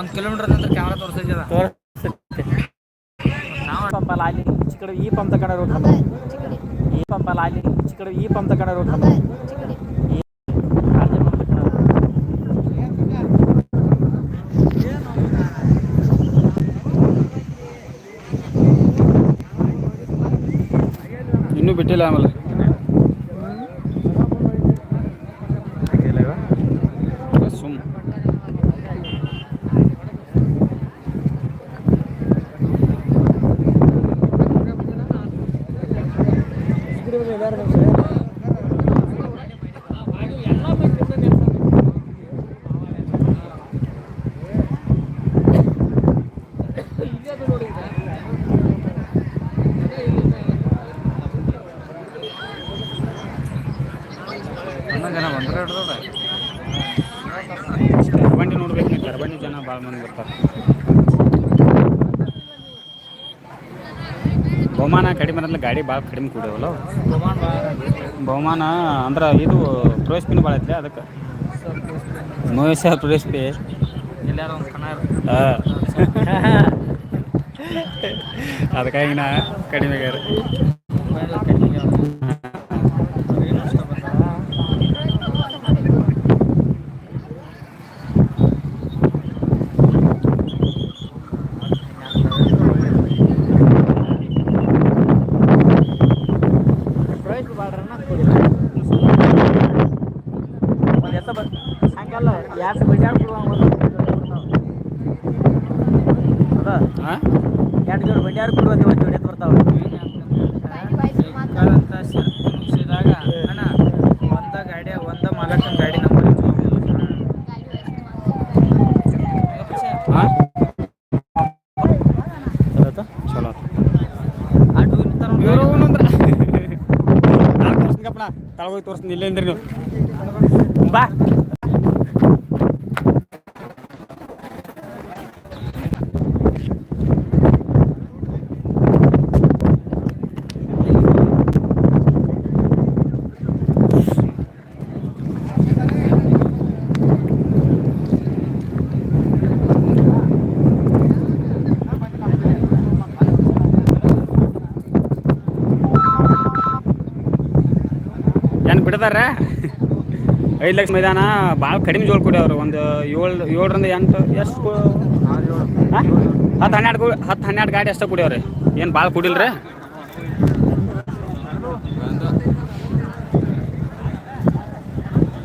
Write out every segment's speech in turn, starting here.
ಒಂದು ಕಿಲೋಮೀಟರ್ ನಂತರ ಕ್ಯಾಮ್ರಾ ತೋರಿಸಿದ್ಯದ ತೋರಿಸುತ್ತೆ ನಾವು ಪಂಪ್ ಅಲ್ಲ ಅಲ್ಲಿ ಈಚೆ ಕಡೆ ಈ ಪಂಪ್ ತಗೊಂಡ ರೋಡ್ ಈ ಪಂಪ್ ಅಲ್ಲ ಅಲ್ಲಿ ಕಡೆ ಈ ಪಂಪ್ ತಗೊಂಡ ರೋಡ್ ಈ ತಗೊಂಡ ಇನ್ನೂ ಬಿಟ್ಟಿಲ್ಲ ಆಮೇಲೆ ಸುಮ್ ಹನ್ನೊಂದು ಜನ ಬಂದ್ರೆ ಹಿಡ್ದದ ಕರಬಂಡಿ ನೋಡ್ಬೇಕು ನೀವು ಕರಬಂಡಿ ಜನ ಭಾಳ ಮಂದಿ ಬರ್ತಾರೆ ಬಹುಮಾನ ಕಡಿಮೆ ಅಂದ್ರೆ ಗಾಡಿ ಭಾಳ ಕಡಿಮೆ ಕೊಡೋವಲ್ಲ. ಬಹುಮಾನ ಅಂದ್ರೆ ಇದು ಪ್ರವೇಶ ಭಾಳ ಐತ್ರಿ ಅದಕ್ಕೆ? ಮಹೇಶ ಪ್ರವೇಶ ಪಿ ಅದಕ್ಕಾಗಿ ನಾ ಕಡಿಮೆ ಆಗ್ಯಾರ ಒಂದು ಎತ್ತ ಬ ಹಂಗಲ್ಲ ಯಾಕೆ ಬಿಡ್ಯಾಡ ಅದ ಹಾಂ ಎರಡು ಜೋಡಿ ಬಂಡ್ಯಾರು ಬಿಡುವ ಒಂದು ಜೋಡಿ ಎತ್ತು ಬರ್ತಾವ ಅಂತ ಮುಗಿಸಿದಾಗ ಅಣ್ಣ ಒಂದ ಗಾಡಿ ಒಂದ ಮಾಲಕನ ಗಾಡಿ ನಂಬರ್ ಹಾಂ ಚಲೋ ಆ ಟೂ ಇರ್ತಾರ ಇವರು ಅಂದ್ರೆ ನಾನು ತೋರಿಸ್ತೀನಪ್ಪಣ ತಳಗೋಗಿ ತೋರಿಸ್ತೀನಿ ಇಲ್ಲೇ ಅಂದ್ರಿ ನೀವು. ಬಾ. ಏನು ಬಿಡ್ತಾರೆ ಐದು ಲಕ್ಷ ಮೈದಾನ ಭಾಳ ಕಡಿಮೆ ಜೋಳ ಅವರು ಒಂದು ಏಳು, ಏಳರಿಂದ ಎಂಟು, ಎಷ್ಟು ಹತ್ತು ಹನ್ನೆರಡು ಹತ್ತು ಹನ್ನೆರಡು ಗಾಡಿ ಅಷ್ಟೇ ಕುಡಿಯವ್ರಿ. ಏನು ಭಾಳ ಕುಡಿಲ್ರಿ?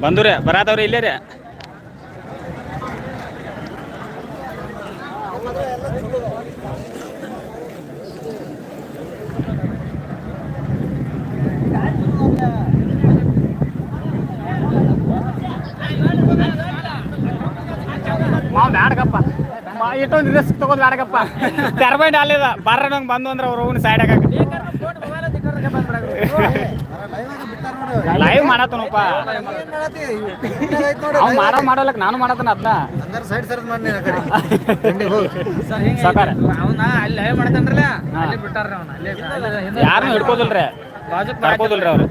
ಬಂದುರಿ, ಬರಾದವ್ರಿ ಇಲ್ಲೇ ರೀ ಮಾ ಇಟ್ಟೊಂದು ರಿಸ್ಕ್ ತಗೋದು ಬ್ಯಾಡಗಪ್ಪ. ತೆರಬಂಡಿ ಅಲ್ಲಿದ ಬರ್ರ ನಂಗೆ ಬಂದು ಅಂದ್ರೆ ಅವ್ರು ಹೋಗಿ ಸೈಡ್ ಹಾಕಕ್ಕೆ ಲೈವ್ ಮಾಡತ್ತನಪ್ಪ. ಅವ್ ಮಾಡೋ ಮಾಡಲಕ್ ನಾನು ಮಾಡತ್ತನ ಅದನ್ನ ಸೈಡ್ ಸರ್ದ್ ಮಾಡಿ ಸಾಕಾರ. ಅವನ ಅಲ್ಲಿ ಲೈವ್ ಮಾಡ್ತಾನ್ರಲ್ಲ ಅಲ್ಲಿ ಬಿಟ್ಟಾರ ಅವನ ಯಾರನ್ನೂ ಹಿಡ್ಕೋದಿಲ್ರಿ ಕರ್ಕೋದಿಲ್ರಿ ಅವ್ರು.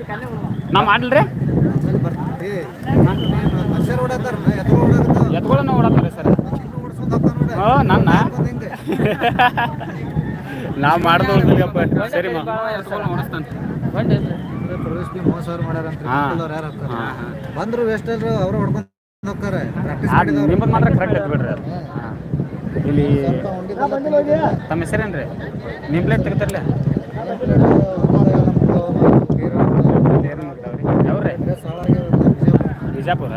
ನಾವು ಮಾಡ್ಲ್ರಿ ಆಮೇಲೆ ಬರ್ತೀವಿ ಮನುಷ್ಯರು ಓಡಾತಾರ ಎತ್ತು ಓಡಾಡ್ತಾವ ಎತ್ಕೊಳ್ಳೋಣ ಓಡತ್ತಾರೆ ಸರ್ ಓಡಿಸ್ಕೊಂಡ್ ಹೋಗ್ತಾರ ನೋಡಿ ಹ್ಞೂ ನನ್ನ ಹಿಂಗೆ ನಾವು ಮಾಡ್ದೋಲ್ರಿಗಪ್ಪ ಸರಿ ಮಾ ಓಡಿಸ್ತಾನೆ ಪ್ರವೇಶ ಬಿ ಮೂವತ್ತು ಸಾವಿರ ಮಾಡ್ಯಾರ ಅಂತ ಹಾ. ಯಾರು ಹಾಕ್ತಾರ ಹಾ, ಸರಿ ಬಂದ್ರು ವೇಸ್ಟ್ ಅಲ್ರು ಅವ್ರು ಹೊಡ್ಕೊಂಡು ಹೋಗ್ತಾರೆ. ನಿಮ್ಮದು ಮಾತ್ರ ಕರೆಕ್ಟ್ ಐತೆ ಬಿಡ್ರಿ. ಇಲ್ಲಿ ತಮ್ಮ ಹೆಸರೇನ್ರಿ? ನಿಮ್ಮ ಪ್ಲೇಟ್ ತೆಗಿತಾರಲ್ಲ ಯಾವ್ರಿ ಬಿಜಾಪುರ?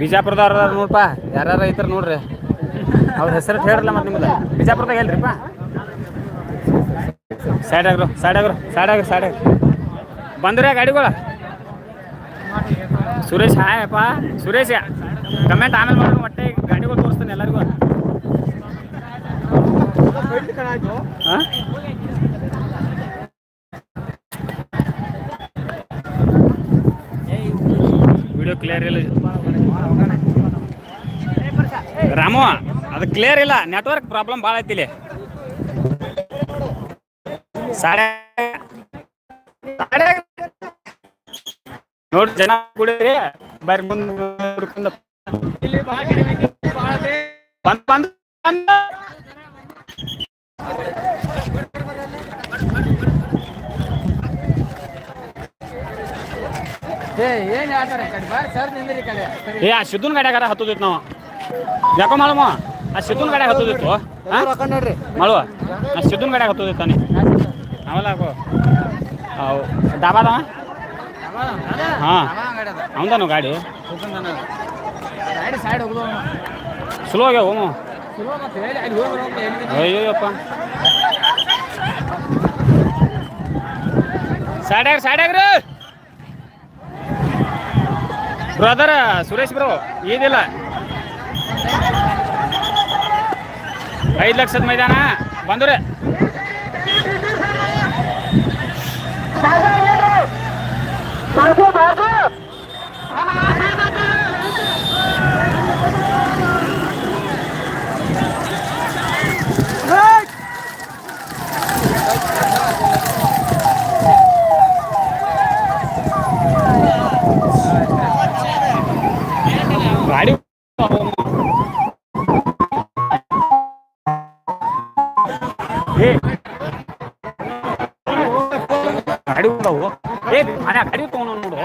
ಬಿಜಾಪುರದವ್ರ ನೋಡ್ಪಾ ನೋಡ್ಪ. ಯಾರ್ಯಾರ ಐತಾರ ನೋಡ್ರಿ. ಅವ್ರ ಹೆಸರು ಹೇಳ್ರಲ್ಲ ಮತ್ತೆ ನಿಮ್ದು. ಬಿಜಾಪುರದಾಗ ಹೇಳ್ರಿಪ್ಪ ಸೈಡ್ ಆಗ್ರು ಸೈಡ್ ಆಗ್ರು ಸೈಡ್ ಆಗ್ರು ಸೈಡ್ ಆಗ್ರು. ಬಂದ್ರೆ ಗಾಡಿಗಳು? ಸುರೇಶ್, ಹಾಯಪ್ಪ. ಸುರೇಶ ಕಮೆಂಟ್ ಆಮೇಲೆ ಮಾಡೋ ಒಟ್ಟೆ ಗಾಡಿಗಳು ತೋರಿಸ್ತಾನೆ ಎಲ್ಲರಿಗೂ. ವಿಡಿಯೋ ಕ್ಲಿಯರ್ ಇಲ್ಲ. ರಾಮು ಅದು ಕ್ಲಿಯರ್ ಇಲ್ಲ. ನೆಟ್ವರ್ಕ್ ಪ್ರಾಬ್ಲಮ್ ಭಾಳ ಐತಿ ಇಲ್ಲಿ. ಸಾಡೆ ಸಾಡೆ ನೋಡಿ ಜನ ಕುಡಿದ್ರಿ. ಬರ್ರಿ ಮುಂದೆ ಬಂದ್ ಬಂದ್ ಬಂದ್. ಏ ಏನ್ ಹೇಳ್ತಾರೆ ಕಡೆ ಬಾರಿ ಸರ್ ನಿಂದ್ರಿ ಕಡೆ ಏ ಆ ಸಿದ್ದುನ್ ಗಾಡ್ಯಾಗಾರ ಹತ್ತೋದಿತ್ತು ನಾವು. ಯಾಕೋ ಮಾಡುವ ಆ ಸಿದ್ದುನ್ ಗಾಡ್ಯಾಗ ಹತ್ತೋದಿತ್ತು. ಮಾಡುವ ಆ ಸಿದ್ದನ್ ಗಡೆ ಹತ್ತೋದಿತ್ತು ತಾನೆ. ಆಗೋ ಅವು ಡಾಬಾದವ ಹಾಂ. ಅವಂದನು ಗಾಡಿ? ಗಾಡಿ ಸ್ಲೋ ಆಗ್ಯಾವ ಅಯ್ಯೋಯಪ್ಪ ಸಾಡ್ಯಾಗ ಸಾಡ್ಯಾಗ್ರಿ ಬ್ರದರ್ ಸುರೇಶ್ ಬ್ರೋ ಈದಿಲ್ಲ. ಐದು ಲಕ್ಷದ ಮೈದಾನ. ಬಂದ್ರೆ. ತಗೊಂಡು ನೋಡು.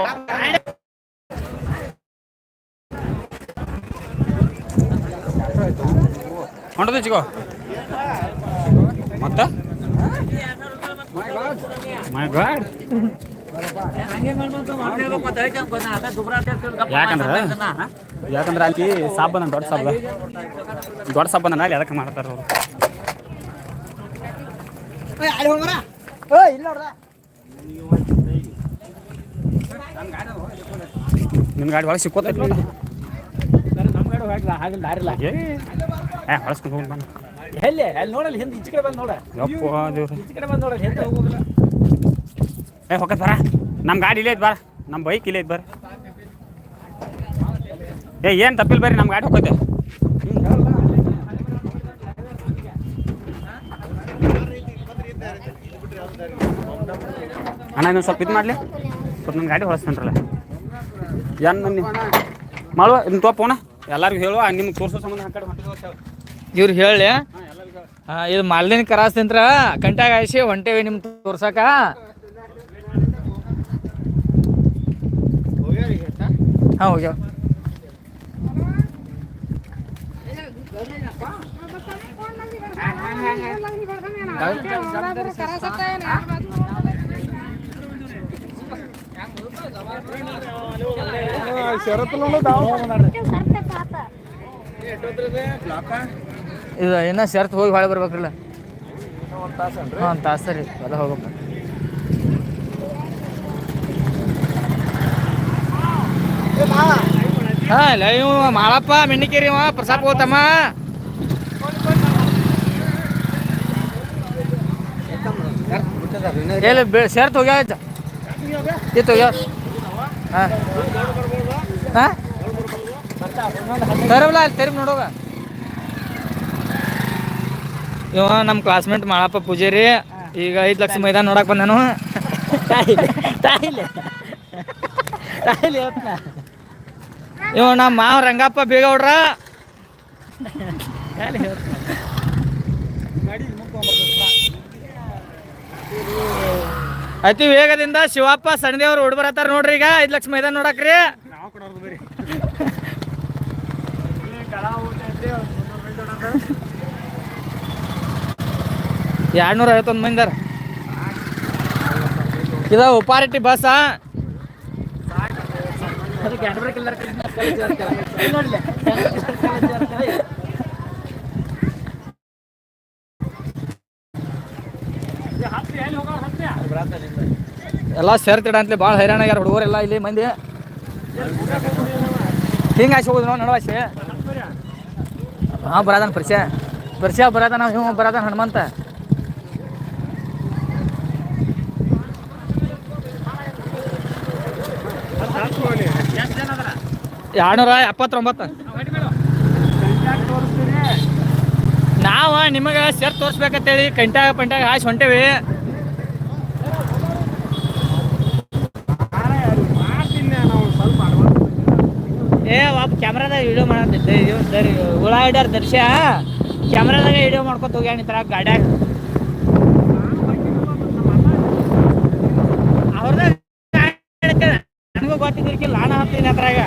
ಹೊಂಡದ ಚಿಗೋ. ಮತ್ತ? ಮೈ ಗಾಡ್ ಯಾಕಂದ್ರೆ? ಯಾಕಂದ್ರೆ ಅಲ್ಲಿ ಸಾಬ್ ಬಂದ ದೊಡ್ಡ ಸಾಬ್ ದೊಡ್ಡ ಸಾಬ್ ಬಂದ ಅಲ್ಲಿ ಅದಕ್ಕೆ ಮಾಡ್ತಾರ ಅವರು? ನಿನ್ನ ಗಾಡಿ ಒಳಗೆ ಸಿಕ್ಕೋತೈತಿ ನೋಡಿ. ನಮ್ಮ ಗಾಡಿ ಹೋಗಿಲ್ಲ ಹಾಗೆ ದಾರಿಲ್ಲ. ಏ ಏ ಹೊಳಸ್ಕೊಂಡು ಹೋಗಿ ಬಂದು ಎಲ್ಲಿ? ಅಲ್ಲಿ ನೋಡಲ್ಲ ಹಿಂದೆ ಈಚೆ ಕಡೆ ಬಂದು ನೋಡ. ಯಪ್ಪ ದೇವ್ರು. ಈಚೆ ಕಡೆ ಬಂದು ನೋಡಲ್ಲ ಹಿಂದೆ ಹೋಗೋದಿಲ್ಲ. ಏ ಹೊಕ್ಕ ಬರ ನಮ್ಮ ಗಾಡಿ ಇಲ್ಲೇ ಐತೆ ಬರ ನಮ್ಮ ಬೈಕ್ ಇಲ್ಲೇ ಐತೆ ಬರ ಏ ಏನು ತಪ್ಪಿಲ್ಲ ಬರ್ರಿ ನಮ್ಮ ಗಾಡಿ ಹೋಗೈತೆ ಅಣ್ಣ ಇನ್ನೊಂದು ಸ್ವಲ್ಪ ಇದು ಮಾಡಲಿ. ಸ್ವಲ್ಪ ನನ್ನ ಗಾಡಿ ಹೊಳಸ್ತೇನ್ರಲ್ಲ ಏನ್ ಮಂದಿ ಮಾಡುವ ನಿಮ್ಮ ತೋಪೋಣ ಎಲ್ಲರಿಗೂ ಹೇಳುವ ನಿಮ್ಗೆ ತೋರಿಸೋ ಸಂಬಂಧ ಆ ಕಡೆ ಇವ್ರು ಹೇಳಿ ಹಾ ಇದು ಮಾಲಿನ ಕ್ರಾಸ್ ನಿಂತ್ರ ಕಂಟ್ಯಾಗ ಆಯ್ಸಿ ಹೊಂಟೇವಿ ನಿಮ್ಗೆ ತೋರ್ಸಕ. ಹಾ ಹೋಗ್ಯಾವ ಇದು ಇನ್ನ ಶರ್ತ್ ಹೋಗಿ ಹೊಳೆ ಬರ್ಬೇಕ್ರಲ್ಲ. ಹಾಂ, ಒಂದು ತಾಸು ರೀ ಎಲ್ಲ ಹೋಗಪ್ಪ ಹಾ ಇಲ್ಲ ಇವ ಮಾಳಪ್ಪ ಮೆಣ್ಣಿಕೇರಿ ಇವ ಪ್ರಸಾದ್ ಹೋತಮ್ಮ ಎಲ್ಲಿ ಬೆ, ಶರ್ತ್ ಹೋಗ್ಯಾವ ಆಯ್ತಾ? ಇತ್ತು, ಯೋ ಹಾಂ. ಹಾಂ? ತರವಲ್ಲ ಅಲ್ಲಿ ತೆರಿ ನೋಡೋಗ. ಇವ ನಮ್ಮ ಕ್ಲಾಸ್ಮೇಟ್ ಮಾಳಪ್ಪ ಪೂಜಾರಿ. ಈಗ ಐದು ಲಕ್ಷ ಮೈದಾನ ನೋಡಕ್ ಬಂದನು. ಇವ ನಮ್ಮ ಮಾವ ರಂಗಪ್ಪ ಬೇಗ ಬೇಗೌಡ್ರ. ಅತಿ ವೇಗದಿಂದ ಶಿವಪ್ಪ ಸಣ್ಣದೇವ್ರು ಹುಡ್ ಬರತ್ತಾರ ನೋಡ್ರಿ ಈಗ. ಐದ್ ಲಕ್ಷ ಮೈದಾನ ನೋಡಕ್ರಿ. ಎರಡ್ನೂರ ಐವತ್ತೊಂದು ಮಂದಿ ಇದ ಉಪಾರಿಟಿ ಬಸ್ ಅದಕ್ಕೆ ಹ್ಯಾಂಡ್ ಬ್ರೇಕ್ ಇಲ್ಲ ನೋಡ್ಲಿ ಎಲ್ಲ ಸೇರ್ತಿಡ ಅಂತ ಭಾಳ ಹೈರಾಣ ಆಗ್ಯಾರ ಹುಡುಗರೆಲ್ಲ ಇಲ್ಲಿ ಮಂದಿ. ಹಿಂಗೆ ಆಯ್ಸಿ ಹೋಗುದು ನಾವು ನಡವಾಸಿ. ಹಾಂ, ಬರದಾನ ಪರಿಚಯ. ಪರಿಚಯ ಬರದಾನ ಹಿಂಗೆ ಬರದಾನ ಹನುಮಂತ. ಎರಡ್ನೂರ ಎಪ್ಪತ್ತೊಂಬತ್ತು. ನಾವು ನಿಮಗೆ ಸೇರ್ ತೋರಿಸ್ಬೇಕಂತೇಳಿ, ಕಂಟ್ಯಾಗ ಪಂಟ್ಯಾಗ ಹಾಸಿ ಹೊಂಟೇವಿ. ಒಬ್ಬ ಕ್ಯಾಮ್ರಾದಾಗ ವಿಡಿಯೋ ಮಾಡತ್ತಿದ್ದೆ ಇದು ಸರಿ, ಹುಳ ಹಿಡ್ಯಾರ ದರ್ಶ. ಕ್ಯಾಮ್ರಾದಾಗ ವಿಡಿಯೋ ಮಾಡ್ಕೊತ ಹೋಗ್ಯಾನ ಈ ಥರ ಗಾಡ್ಯಾಗ. ಅವ್ರದಾಗ ನನಗೂ ಗೊತ್ತಿದ್ದಿರ್ಕಿಲ್ಲ ನಾನು ಹತ್ತೀನಿ ಅದ್ರಾಗ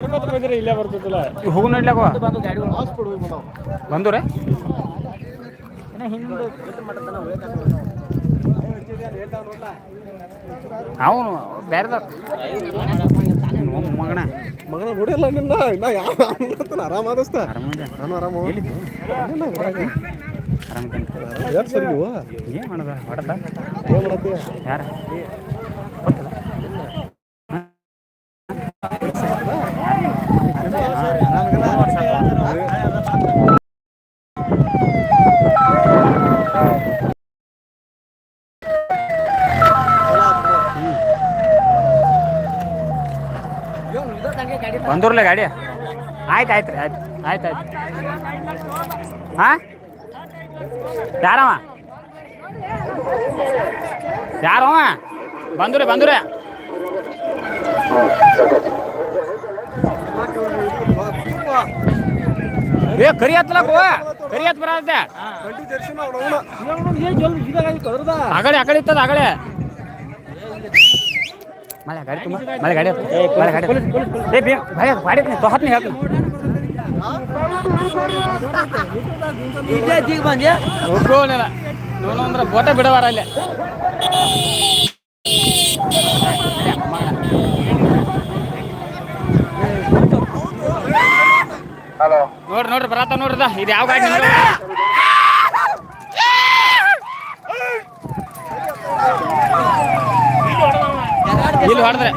ನೆಟ್ವರ್ಕ್ ಇಲ್ಲೇ ಬರ್ತದಲ್ಲ ಹೋಗು ನೋಡ್ಲಾಕ ಬಂದು ಗಾಡಿ ಬಂದೂರೆ? ಅವನು ಬೇರೆದ ಮಗನ. ಮಗನ ನೋಡಿಲ್ಲ ನಿನ್ನ ಇನ್ನ ಯಾವ ಆರಾಮ ಆದಸ್ತ ಆರಾಮ ನಾನು ಆರಾಮ. ಆರಾಮಿದ್ದೇನೆ ಯಾರು ಸರಿ ನೀವು? ಏನು ಮಾಡೋದ? ಹೊಡೆದ? ಏನ್ ಮಾಡತ್ತೀಯ ಯಾರ? ಬಂದೂರ್ಲೆ ಗಾಡಿ ಆಯ್ತು ಆಯ್ತು ರೀ ಆಯ್ತು ಆಯ್ತು ಆಯ್ತು ಹಾಂ ಯಾರವ ಯಾರವ ಬಂದೂರೆ ಬಂದೂರೆ ಏ ಕರಿ ಹತ್ಲಕ್ಕ ಕರಿ ಹತ್ ಬರತ್ತೆ ಕಂಟಿ ಜರ್ಸಿನ ಅವ್ನವ್ನ. ಆಗಳೆ ಆ ಕಡೆ ಇತ್ತದ ಆಗಳೆ ಮಳೆ ಗಾಡಿ ತುಂಬ ಮಳೆ ಗಾಡಿ ಹತ್ತು. ಮಳೆ ಗಾಡಿ ಹತ್ತು. ಏ ಬೇ ಗಾಡಿ ಹತ್ತು, ಗಾಡಿ ಹತ್ತು, ಹತ್ತು ನೀ ಹೇಳ್ತೀನಿ ಒಪ್ಕೊಳ್ಳಿಲ್ಲ ನೋಡು ಅಂದ್ರೆ ಬೋಟ ಬಿಡವಾರ ಅಲ್ಲೇ ನೋಡ್ರಿ ನೋಡ್ರಿ ಬರತ್ತ ನೋಡ್ರಿ ಇದ. ಇದು ಯಾವ ಗಾಡಿ? ಇಲ್ಲಿ ಹೊಡೆದ್ರೆ.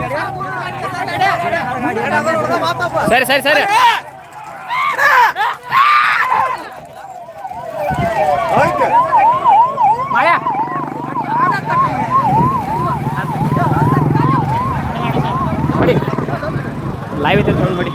ಸರಿ ಸರಿ ಸರಿ. ಮಾಯ. ಲೈವ್ ಐತೆ ತೊಗೊಂಡು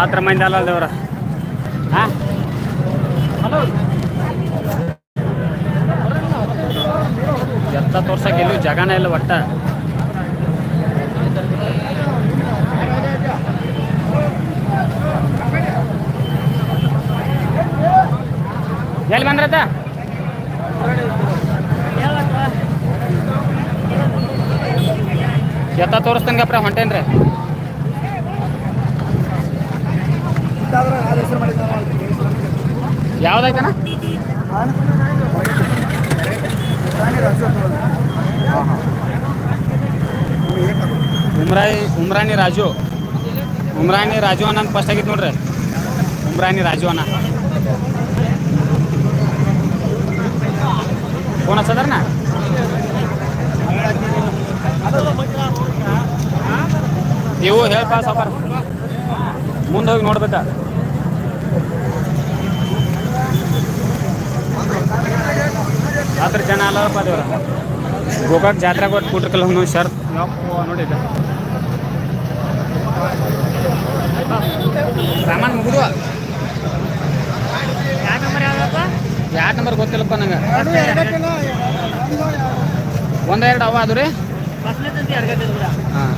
ಹತ್ರ ಮಂದಿ ಅಲ್ಲ ದೇವ್ರ. ಎತ್ತ ತೋರ್ಸಕ್ಕೆ ಎಲ್ಲೂ ಜಗನೇ ಇಲ್ಲ ಒಟ್ಟ. ಎಲ್ಲಿ ಬಂದ್ರತ್ತ ಎತ್ತ ತೋರಿಸ್ತೇನೆ ಗಪ್ರ ಹೊಂಟೇನ್ರಿ. ಯಾವ್ದಾಯ್ತಣ್ಣ? ಉಮ್ರಾಯಿ ಉಮ್ರಾನಿ ರಾಜು. ಉಮ್ರಾನಿ ರಾಜು ಅನ್ನ ಫಸ್ಟ್ ಆಗಿತ್ತು ನೋಡ್ರಿ. ಉಮ್ರಾನಿ ರಾಜು ಅನ್ನ ಫೋನ್ ಹಚ್ಚದರ್ನ? ನೀವು ಹೇಳ್ಪಾ ಸಾವ್ಕಾರ. ಮುಂದೆ ಹೋಗಿ ನೋಡ್ಬೇಕಾ ಆದ್ರ ಜನ ಅಲ್ಲಪ್ಪ ದೇವ್ರ. ಗೋಕಾಕ್ ಜಾತ್ರೆಗೆ ಒಟ್ಟು ಕೂಟ್ರಕಲ್ಲ ಒಂದು ಶರ್ತ್. ನೋಡಿದ್ದೆ. ಸಾಮಾನು ಮುಗಿದು ಯಾವ ನಂಬರ್ ಗೊತ್ತಿಲ್ಲಪ್ಪ ನಂಗೆ. ಒಂದೆರಡು ಅವ ಅದು ರೀ. ಹಾಂ.